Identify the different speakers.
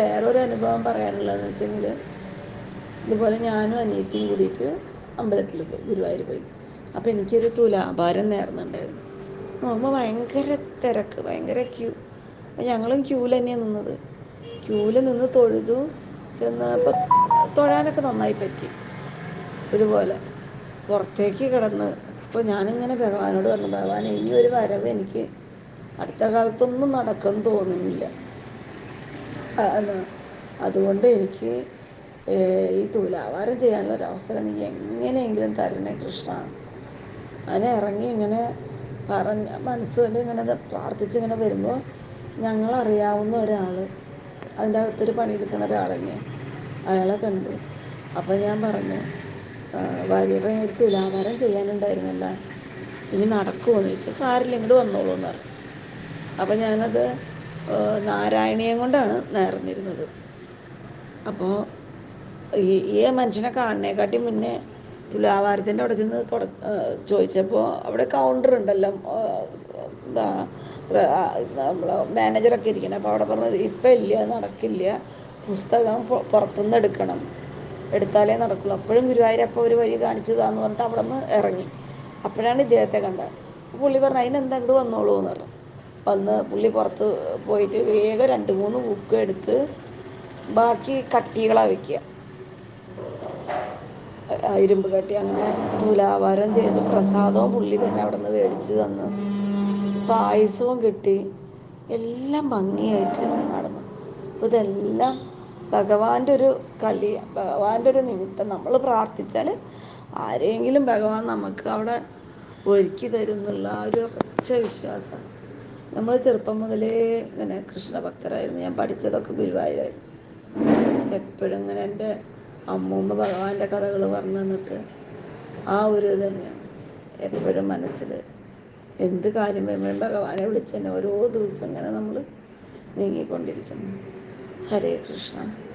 Speaker 1: വേറൊരു അനുഭവം പറയാനുള്ളതെന്ന് വെച്ചെങ്കിൽ ഇതുപോലെ ഞാനും അനിയത്തിയും കൂടിയിട്ട് അമ്പലത്തിൽ പോയി ഗുരുവായൂർ പോയി. അപ്പോൾ എനിക്കൊരു തുലാഭാരം നേർന്നുണ്ടായിരുന്നു. നോക്കുമ്പോൾ ഭയങ്കര തിരക്ക് ഭയങ്കര ക്യൂ. അപ്പോൾ ഞങ്ങളും ക്യൂവിൽ തന്നെയാണ് നിന്നത്. ക്യൂവിൽ നിന്ന് തൊഴുതു ചെന്നപ്പോൾ തൊഴാനൊക്കെ നന്നായി പറ്റി. ഇതുപോലെ പുറത്തേക്ക് കിടന്ന് അപ്പോൾ ഞാനിങ്ങനെ ഭഗവാനോട് പറഞ്ഞു ഭഗവാൻ ഇനി ഒരു വരവ് എനിക്ക് അടുത്ത കാലത്തൊന്നും നടക്കുമെന്ന് തോന്നുന്നില്ല. അതുകൊണ്ട് എനിക്ക് ഈ തൊഴിലാവാരം ചെയ്യാനുള്ള ഒരു അവസരം നീ എങ്ങനെയെങ്കിലും തരണേ കൃഷ്ണ. അങ്ങനെ ഇറങ്ങി ഇങ്ങനെ പറഞ്ഞ മനസ്സുകൊണ്ട് ഇങ്ങനെ പ്രാർത്ഥിച്ച് ഇങ്ങനെ വരുമ്പോൾ ഞങ്ങളറിയാവുന്ന ഒരാൾ അതിന്റെ അകത്തൊരു പണിയെടുക്കുന്ന ഒരാൾ തന്നെ അയാളെ കണ്ടു. അപ്പം ഞാൻ പറഞ്ഞു ഭാര്യയുടെ ഒരു തുലാഭാരം ചെയ്യാനുണ്ടായിരുന്നല്ല ഇനി നടക്കുമോ എന്ന് ചോദിച്ചു. സാരില്ല ഇങ്ങോട്ട് വന്നോളൂ എന്ന് പറഞ്ഞു. അപ്പോൾ ഞാനത് നാരായണീയം കൊണ്ടാണ് നേർന്നിരുന്നത്. അപ്പോൾ ഈ ഈ മനുഷ്യനെ കാണുന്നേക്കാട്ടി മുന്നേ തുലാവാരത്തിന്റെ അവിടെ ചെന്ന് തുട ചോദിച്ചപ്പോൾ അവിടെ കൗണ്ടർ ഉണ്ടല്ലോ എന്താ നമ്മൾ മാനേജറൊക്കെ ഇരിക്കണം. അപ്പോൾ അവിടെ പറഞ്ഞത് ഇപ്പം ഇല്ല നടക്കില്ല. പുസ്തകം പുറത്തുനിന്ന് എടുക്കണം. എടുത്താലേ നടക്കുള്ളൂ. അപ്പോഴും ഗുരുവായൂരപ്പം ഒരു വഴി കാണിച്ചതാന്ന് പറഞ്ഞിട്ട് അവിടെ നിന്ന് ഇറങ്ങി. അപ്പോഴാണ് ഇദ്ദേഹത്തെ കണ്ടത്. പുള്ളി പറഞ്ഞു അതിനെന്താ ഇങ്ങോട്ട് വന്നോളൂ എന്ന് പറഞ്ഞു. വന്ന് പുള്ളി പുറത്ത് പോയിട്ട് വേഗം രണ്ട് മൂന്ന് ബുക്ക് എടുത്ത് ബാക്കി കട്ടികളാണ് വെക്കുക. ഇരുമ്പ് കട്ടി അങ്ങനെ തുലാഭാരം ചെയ്ത് പ്രസാദവും പുള്ളി തന്നെ അവിടെ നിന്ന് മേടിച്ച് തന്ന്. പായസവും കിട്ടി. എല്ലാം ഭംഗിയായിട്ട് നടന്നു. അപ്പോൾ ഇതെല്ലാം ഭഗവാന്റെ ഒരു കളി ഭഗവാന്റെ ഒരു നിമിത്തം. നമ്മൾ പ്രാർത്ഥിച്ചാൽ ആരെങ്കിലും ഭഗവാൻ നമുക്ക് അവിടെ ഒരുക്കി തരും എന്നുള്ള ആ ഒരു ഉറച്ച വിശ്വാസം. നമ്മൾ ചെറുപ്പം മുതലേ ഇങ്ങനെ കൃഷ്ണഭക്തരായിരുന്നു. ഞാൻ പഠിച്ചതൊക്കെ ഗുരുവായൂരായിരുന്നു. എപ്പോഴും ഇങ്ങനെ എന്റെ അമ്മൂമ്മ ഭഗവാന്റെ കഥകൾ പറഞ്ഞു തന്നിട്ട് ആ ഒരു തന്നെയാണ്. എപ്പോഴും മനസ്സിൽ എന്ത് കാര്യം വരുമ്പോഴും ഭഗവാനെ വിളിച്ച് തന്നെ ഓരോ ദിവസം ഇങ്ങനെ നമ്മൾ നീങ്ങിക്കൊണ്ടിരിക്കുന്നു. ഹരേ കൃഷ്ണ.